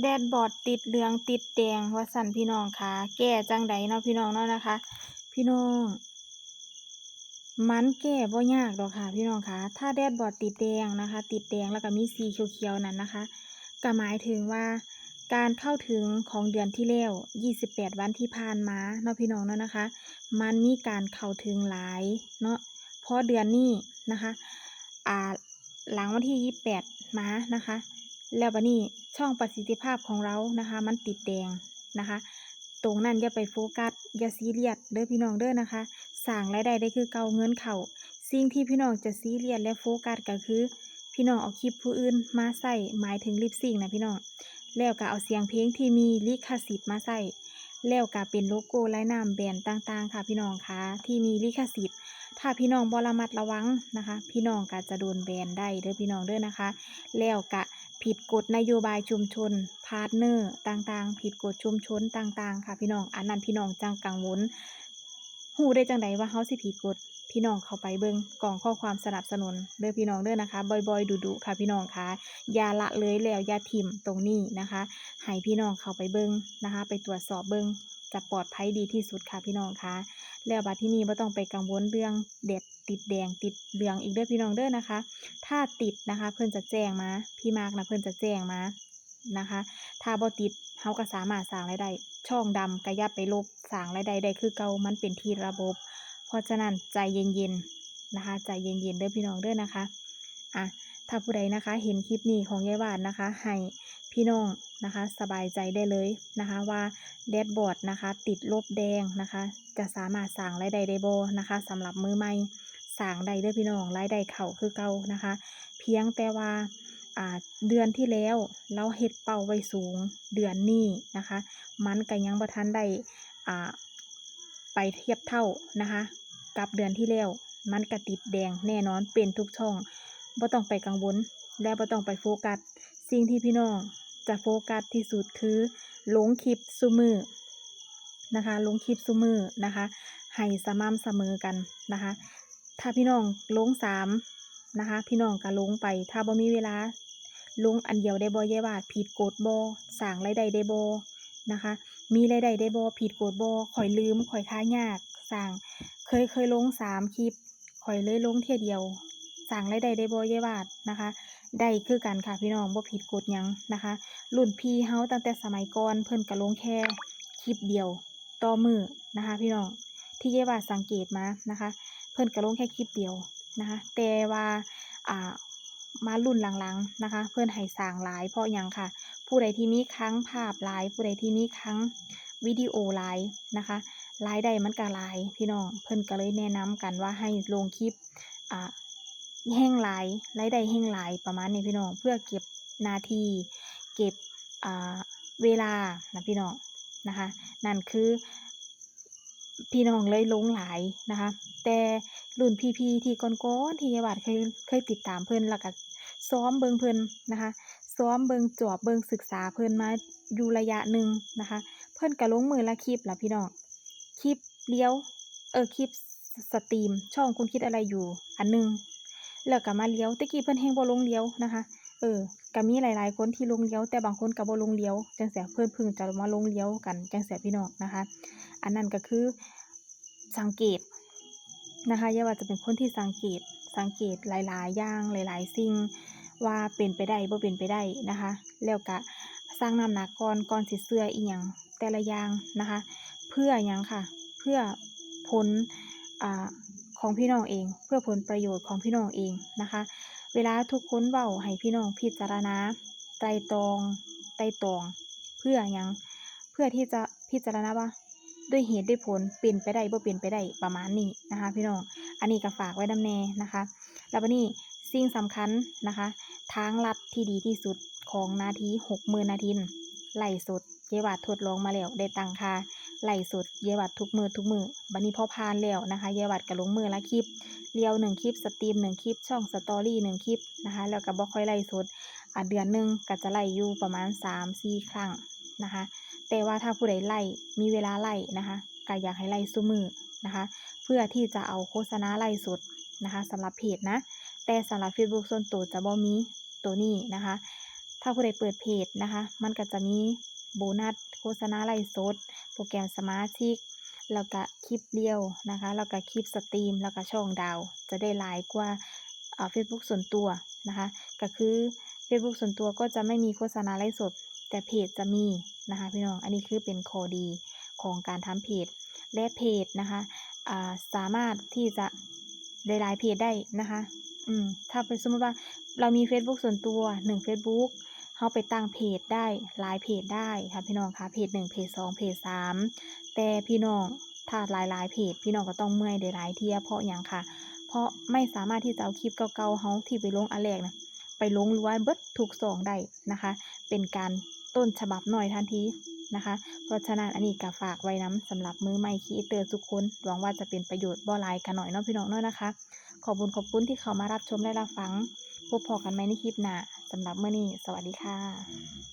แดดบอดติดเหลืองติดแดงว่าสั่นพี่น้องค่ะแก้จังใดเนาะพี่น้องเนาะนะคะ พี่น้อง มันแก้บ่ยากดอกค่ะ พี่น้องค่ะถ้าแดดบอดติดแดงนะคะ ติดแดงแล้วก็มีสีเขียวๆนั่นนะคะก็หมายถึงว่าการเข้าถึงของเดือนที่แล้ว 28 วันที่ผ่านมาเนาะพี่น้องเนาะนะคะ มันมีการเข้าถึงหลายเนาะเพราะเดือนนี้นะคะ อ่าหลังวันที่ 28 มานะคะ แล้วบัดนี้ช่องประสิทธิภาพของเรานะคะ มันติดแดงนะคะ ตรงนั้นอย่าไปโฟกัสอย่าซีเรียสเด้อพี่น้องเด้อนะคะสร้างรายได้ได้คือเกาเงินเข้าสิ่งที่พี่น้องจะซีเรียสและโฟกัสก็คือ พี่น้องเอาคลิปผู้อื่นมาใส่หมายถึงลิปซิงนะพี่น้องแล้วก็เอาเสียงเพลงที่มีลิขสิทธิ์มาใส่แล้วก็เป็นโลโก้ลายนามแบรนด์ต่างๆ ค่ะพี่น้องคะที่มีลิขสิทธิ์ ถ้าพี่น้องบระมัดระวังนะคะ พี่น้องก็จะโดนแบนได้เด้อพี่น้องเด้อนะคะ แล้วก็ ผิดกฎนโยบายชุมชน พาร์ทเนอร์ต่างๆ ผิดกฎชุมชนต่างๆ ค่ะพี่น้อง อันนั้นพี่น้องจังกังวลหูได้จังใดว่าเฮาสิผิดกฎพี่น้องเข้าไปเบิ่งกล่องข้อความสนับสนุนเด้อพี่น้องเด้อนะคะบ่อยๆดุๆค่ะพี่น้องค่ะอย่าละเลยแล้วอย่าทิ่มตรงนี้นะคะให้พี่น้องเข้าไปเบิ่งนะคะ ไปตรวจสอบเบิ่ง จะปลอดภัยดีที่สุดค่ะพี่น้องคะแล้วบัดที่นี่ไม่ต้องไปกังวลเรื่องเด็ดติดแดงติดเหลืองอีกเด้อพี่น้องเด้อนะคะ ถ้าติดนะคะเพื่อนจะแจ้งมาพี่มากนะเพื่อนจะแจ้งมานะคะ ถ้าบ่ติดเขาก็สามารถสร้างรายได้ช่องดำกระยับไปลบสร้างรายได้ได้คือเก่ามันเป็นที่ระบบ เพราะฉะนั้นใจเย็นๆนะคะ ใจเย็นๆเด้อพี่น้องเด้อนะคะอะ ถ้าผู้ใดนะคะเห็นคลิปนี้ของยายวานนะคะให้พี่น้องนะคะสบายใจได้เลยนะคะว่าแดดบอร์ดนะคะติดลบแดงนะคะ จะสามารถสร้างรายได้ได้บ่นะคะสำหรับมือใหม่สร้างได้เด้อพี่น้องรายได้เข้าคือเก่านะคะ เพียงแต่ว่าอ่าเดือนที่แล้วเราเฮ็ดเป้าไว้สูงเดือนนี้นะคะ มันก็ยังบ่ทันได้อ่าไปเทียบเท่านะคะ กับเดือนที่แล้วมันก็ติดแดงแน่นอนเป็นทุกช่อง บ่ต้องไปกังวล และบ่ต้องไปโฟกัส สิ่งที่พี่น้องจะโฟกัสที่สุดคือลงคลิปซุมือนะคะลงคลิปซุมือนะคะให้สม่ำเสมอกันนะคะ ถ้าพี่น้องลงสามนะคะ พี่น้องก็ลงไป ถ้าบ่มีเวลาลงอันเดียวได้บ่ยายวาดผิดกฎบ่สร้างรายได้ได้บ่นะคะ มีรายได้ได้บ่ผิดกฎบ่ข่อยลืมข่อยค้ายากสร้างเคยเคยลงสามคลิปข่อยเลยลงเที่ยเดียว สร้างรายได้ได้บ่ยายวาดนะคะ ได้คือกันค่ะพี่น้องบ่ผิดกฎยังนะคะ รุ่นพี่เฮาตั้งแต่สมัยก่อนเพิ่นก็ลงแค่คลิปเดียวต่อมือนะคะ พี่น้องที่เยาวาสังเกตมานะคะ เพิ่นก็ลงแค่คลิปเดียวนะคะ แต่ว่าอ่ามารุ่นหลังๆนะคะ เพิ่อนให้สร้างหลายเพราะยังค่ะ ผู้ใดที่มีครั้งภาพหลาย ผู้ใดที่มีครั้งวิดีโอหลายนะคะรายได้มันก็หลาย พี่น้องเพิ่นก็เลยแนะนำกันว่าให้ลงคลิปอ่า แห้งหลายรายได้แห้งหลายประมาณนี้พี่น้อง เพื่อเก็บนาทีเก็บเวลานะพี่น้องนะคะ นั่นคือพี่น้องเลยลงหลายนะคะ แต่รุ่นพี่ๆที่ก่อนๆที่ยาบาดเคยเคยติดตามเพิ่อนแล้วก็ซ้อมเบิงเพิ่อนนะคะ ซ้อมเบิงจอบเบิงศึกษาเพิ่อนมาอยู่ระยะหนึ่งนะคะ เพิ่อนก็ลงมือละคลิปล่ะพี่น้องคลิปเลี้ยวเออคลิปสตรีมช่องคุณคิดอะไรอยู่อันหนึง แล้วก็มาเลี้ยวตะกี้เพิ่นแฮงบ่ลงเลี้ยวนะคะ เออก็มีหลาย ๆ คนที่ลงเลี้ยวแต่บางคนก็บ่ลงเลี้ยวจังซี้เพิ่นพิ่งจะมาลงเลี้ยวกันจังซี้พี่น้องนะคะ อันนั้นก็คือสังเกตนะคะอย่าว่าจะเป็นคนที่สังเกตสังเกตหลาย ๆ อย่างหลาย ๆ สิ่งว่าเป็นไปได้บ่เป็นไปได้นะคะ แล้วก็สร้างน้ำหนักก่อนก่อนสิเชื่ออีหยังแต่ละอย่างนะคะ เพื่อหยังค่ะ เพื่อผลอ่า ของพี่น้องเอง เพื่อผลประโยชน์ของพี่น้องเองนะคะ เวลาทุกคนเว้าให้พี่น้องพิจารณาไตรตรองไตรตรอง เพื่อหยังเพื่อที่จะพิจารณาว่าด้วยเหตุด้วยผลเป็นไปได้บ่เป็นไปได้ประมาณนี้นะคะ พี่น้องอันนี้ก็ฝากไว้ดำแน่นะคะ แล้ววันนี้สิ่งสำคัญนะคะ ทางลัดที่ดีที่สุดของนาทีหกหมื่นนาทีไล่สดเยวาดทดลองมาแล้วได้ตังค่า ไล่สดเยวาดทุกมือทุกมือบันนี้พอพานแล้วนะคะเยวาดก็ลงมือละคลิปเรียวหนึ่งคลิปสตรีมหนึ่งคลิปช่องสตอรี่หนึ่งคลิปนะคะแล้วก็บ่ค่อยไล่สดอะเดือนหนึ่งก็จะไล่อยู่ประมาณสามสี่ครั้งนะคะแต่ว่าถ้าผู้ใดไล่มีเวลาไล่นะคะก็อยากให้ไล่ซุมือนะคะเพื่อที่จะเอาโฆษณาไล่สดนะคะสำหรับเพจนะแต่สำหรับ Facebook ส่วนตัวจะบ่มีตัวนี้นะคะถ้าผู้ใดเปิดเพจนะคะ มันก็จะมี โบนัสโฆษณาไลฟ์สด โปรแกรมสมาชิก แล้วก็คลิปเรียวนะคะ แล้วก็คลิปสตรีม แล้วก็ช่องดาว จะได้หลายกว่าเฟซบุ๊กส่วนตัวนะคะ ก็คือเฟซบุ๊กส่วนตัวก็จะไม่มีโฆษณาไลฟ์สด แต่เพจจะมีนะคะพี่น้อง อันนี้คือเป็นข้อดีของการทำเพจ และเพจนะคะาสามารถที่จะได้หลายเพจได้นะคะ อืม ถ้าเป็นสมมติว่าเรามี Facebook ส่วนตัวหนึ่ง Facebook เราไปตั้งเพจได้หลายเพจได้ค่ะพี่น้องคะเพจหนึ่งเพจสองเพจสามแต่พี่น้องถ้าหลายหลายเพจพี่น้องก็ต้องเมื่อยได้หลายเทียเพราะอย่างค่ะ เพราะไม่สามารถที่จะเอาคลิปเก่าๆเฮาที่ไปลงอันแรกนะไปลงรว่าเบิดถูกสองได้นะคะ เป็นการต้นฉบับหน่อยทันทีนะคะ เพราะฉะนั้นอันนี้ก็ฝากไว้น้ำสำหรับมือใหม่คีเตอร์ทุกคน หวังว่าจะเป็นประโยชน์บ่ลายกันหน่อยเนาะพี่น้องเนาะนะคะ ขอบคุณขอบคุณที่เขามารับชมและรับฟัง พบพอกันไหมในคลิปหน้า สำหรับเมื่อนี้ สวัสดีค่ะ